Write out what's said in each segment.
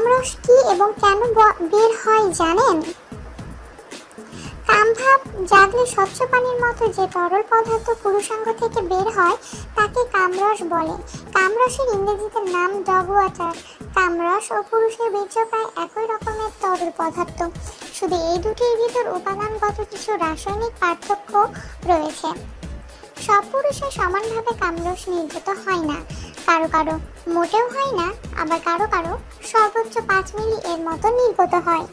কামরস কি এবং কেন বের হয় জানেন? কামভাব জাগলে স্বচ্ছ পানির মতো যে তরল পদার্থ পুরুষাঙ্গ থেকে বের হয়, তাকে কামরস বলে। কামরসের ইংরেজিতে নাম ডগ ওয়াটার। কামরস ও পুরুষের বীর্য প্রায় একই রকমের তরল পদার্থ। শুধু এই দুটির ভিতর উপাদানগত কিছু রাসায়নিক পার্থক্য রয়েছে। সব পুরুষে সমানভাবে কামরস নির্গত হয় না। কারও কারও মোটেও হয় না, আবার কারও কারও সর্বোচ্চ পাঁচ মিলি এর মতো নির্গত হয়।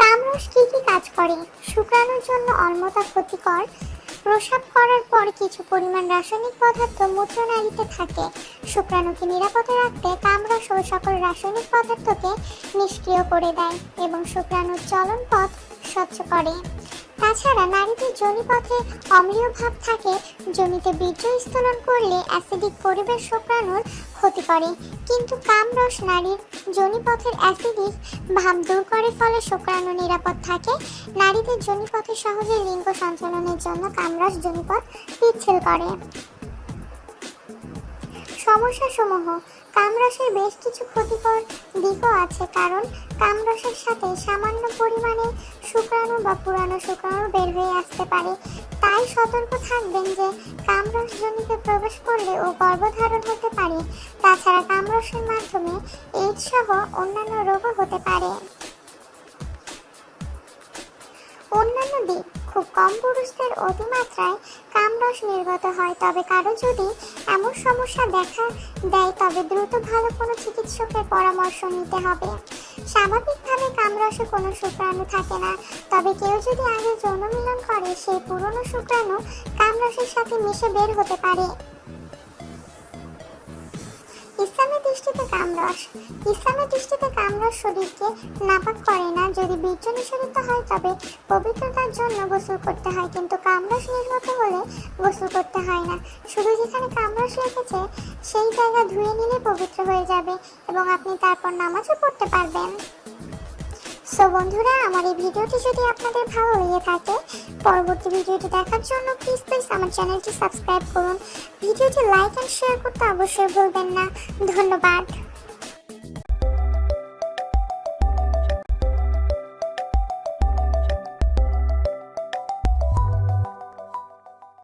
কামরস কি কি কাজ করে? শুক্রাণুর জন্য অল্মতা ক্ষতিকর। প্রসাব করার পর কিছু পরিমাণ রাসায়নিক পদার্থ মূত্রনালীতে থাকে। শুক্রাণুকে নিরাপদে রাখতে কামরস ও সকল রাসায়নিক পদার্থকে নিষ্ক্রিয় করে দেয় এবং শুক্রাণুর চলন পথ স্বচ্ছ করে। তাছাড়া নারীদের যোনিপথে অম্লীয় ভাব থাকে, জমিতে বীর্য স্থলন করলে অ্যাসিডিক পরিবেশ শুক্রাণুর ক্ষতি করে। কিন্তু কামরস নারীর যোনিপথের অ্যাসিডিক ভাব দূর করে ফলে শুক্রাণু নিরাপদ থাকে। নারীদের যোনিপথে সহজে লিঙ্গ সঞ্চালনের জন্য কামরস যোনিপথ পিচ্ছিল করে। সমস্যাসমূহ, কামরসের বেশ কিছু ক্ষতিকর দিকও আছে কারণ কামরসের সাথে সামান্য পরিমাণে শুক্রাণু বা পুরানো শুক্রাণু বের হয়ে আসতে পারে। তাই সতর্ক থাকবেন যে কামরস জনিতে প্রবেশ করলে ও গর্ভধারণ হতে পারে। তাছাড়া কামরসের মাধ্যমে এইডস সহ অন্যান্য রোগও হতে পারে। অন্যান্য দিক, খুব কম পুরুষদের অতিমাত্রায় কামরস নির্গত হয়, তবে কারও যদি এমন সমস্যা দেখা দেয়, তবে দ্রুত ভালো কোনো চিকিৎসকের পরামর্শ নিতে হবে। স্বাভাবিকভাবে কামরসে কোনো শুক্রাণু থাকে না, তবে কেউ যদি আগে যৌন মিলন করে, সেই পুরনো শুক্রাণু কামরসের সাথে মিশে বের হতে পারে। দৃষ্টিতে কামরস। ইসলামের দৃষ্টিতে কামরস শরীরকে নাপাক করে না। যদি বীর্য নিঃসরিত হয়, তবে পবিত্রতার জন্য গোসল করতে হয়। কিন্তু কামরস নির্গত হলে গোসল করতে হয় না। শুধু যেখানে কামরস লেগেছে সেই জায়গা ধুয়ে নিলে পবিত্র হয়ে যাবে এবং আপনি তারপর নামাজও পড়তে পারবেন। সো বন্ধুরা, আমার এই ভিডিওটি যদি আপনাদের ভালো লেগে থাকে, পরবর্তী ভিডিওটি দেখার জন্য প্লিজ প্লিজ আমার চ্যানেলটি সাবস্ক্রাইব করুন। ভিডিওটি লাইক অ্যান্ড শেয়ার করতে অবশ্যই ভুলবেন না। ধন্যবাদ।